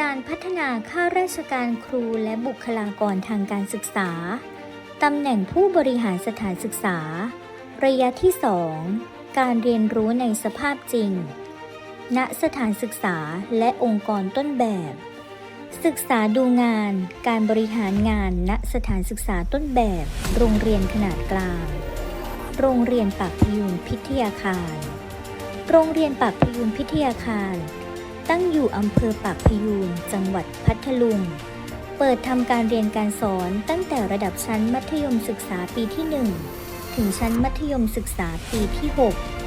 การพัฒนาข้าราชการครูและบุคลากรทางการศึกษา ตำแหน่งผู้บริหารสถานศึกษา ระยะที่ 2 การเรียนรู้ในสภาพจริง ณ สถานศึกษาและองค์กรต้นแบบ ศึกษาดูงาน การบริหารงาน ณ สถานศึกษาต้นแบบ โรงเรียนขนาดกลาง โรงเรียนปากพยูนพิทยาคาร โรงเรียนปากพยูนพิทยาคาร ตั้งอยู่อำเภอปากพยูนจังหวัดพัทลุง เปิดทำการเรียนการสอนตั้งแต่ระดับชั้นมัธยมศึกษาปีที่ 1 ถึงชั้นมัธยมศึกษาปีที่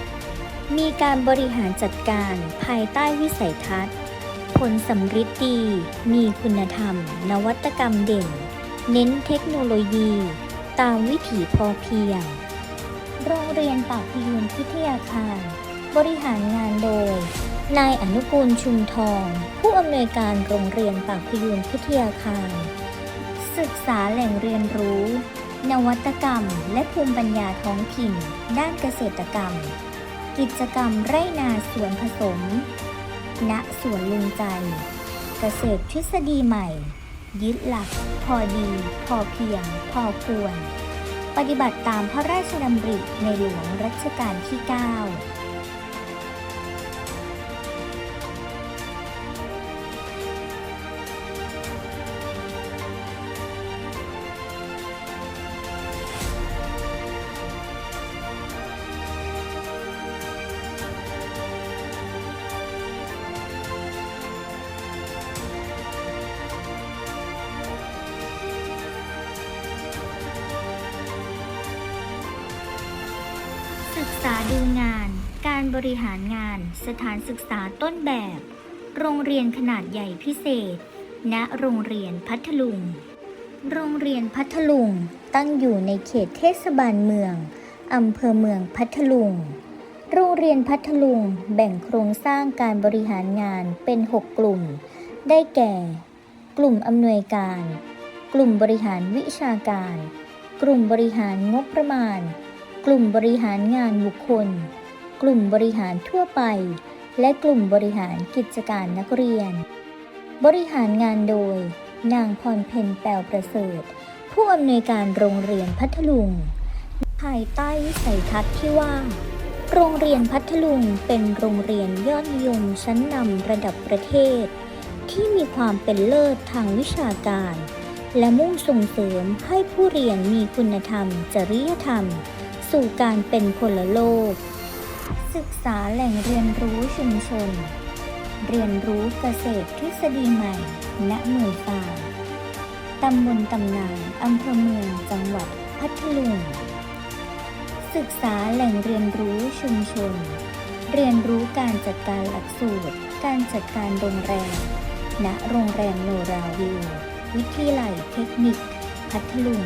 6 มีการบริหารจัดการภายใต้วิสัยทัศน์ ผลสำฤทธิ์ดี มีคุณธรรม นวัตกรรมเด่น เน้นเทคโนโลยี ตามวิถีพอเพียง โรงเรียนปากพยูนพิทยาคารบริหารงานโดย นายอนุกูลชุมทอง ผู้อำนวยการโรงเรียนปากพยูนพิทยาคาร ศึกษาแหล่งเรียนรู้ นวัตกรรม และภูมิปัญญาท้องถิ่น ด้านเกษตรกรรม กิจกรรมไร่นาสวนผสม ณสวนลุงใจ เกษตรทฤษฎีใหม่ ยึดหลัก พอดี พอเพียง พอควร ปฏิบัติตามพระราชดำริในหลวงรัชกาลที่ 9 ษาดูงาน การบริหารงาน สถานศึกษาต้นแบบ โรงเรียนขนาดใหญ่พิเศษ ณ โรงเรียนพัทลุง โรงเรียนพัทลุงตั้งอยู่ในเขตเทศบาลเมือง อำเภอเมืองพัทลุง โรงเรียนพัทลุงแบ่งโครงสร้างการบริหารงานเป็น 6 กลุ่ม ได้แก่ กลุ่มอำนวยการ กลุ่มบริหารวิชาการ กลุ่มบริหารงบประมาณ กลุ่มบริหารงานบุคคล กลุ่มบริหารทั่วไป และกลุ่มบริหารกิจการนักเรียน บริหารงานโดย นางพรเพนแปลประเสริฐ ผู้อำนวยการโรงเรียนพัทลุง ภายใต้วิสัยทัศน์ที่ว่า โรงเรียนพัทลุงเป็นโรงเรียนยอดนิยมชั้นนำระดับประเทศ ที่มีความเป็นเลิศทางวิชาการและมุ่งส่งเสริมให้ผู้เรียนมีคุณธรรม จริยธรรม สู่การเป็นพลโลก ศึกษาแหล่งเรียนรู้ชุมชน เรียนรู้เกษตรทฤษฎีใหม่ ณ เมืองฟาตำบลตำนานอำเภอเมืองจังหวัดพัทลุง ศึกษาแหล่งเรียนรู้ชุมชน เรียนรู้การจัดการหลักสูตร การจัดการโรงแรม ณ โรงแรมโนราวิว วิทยาลัยเทคนิค พัทลุง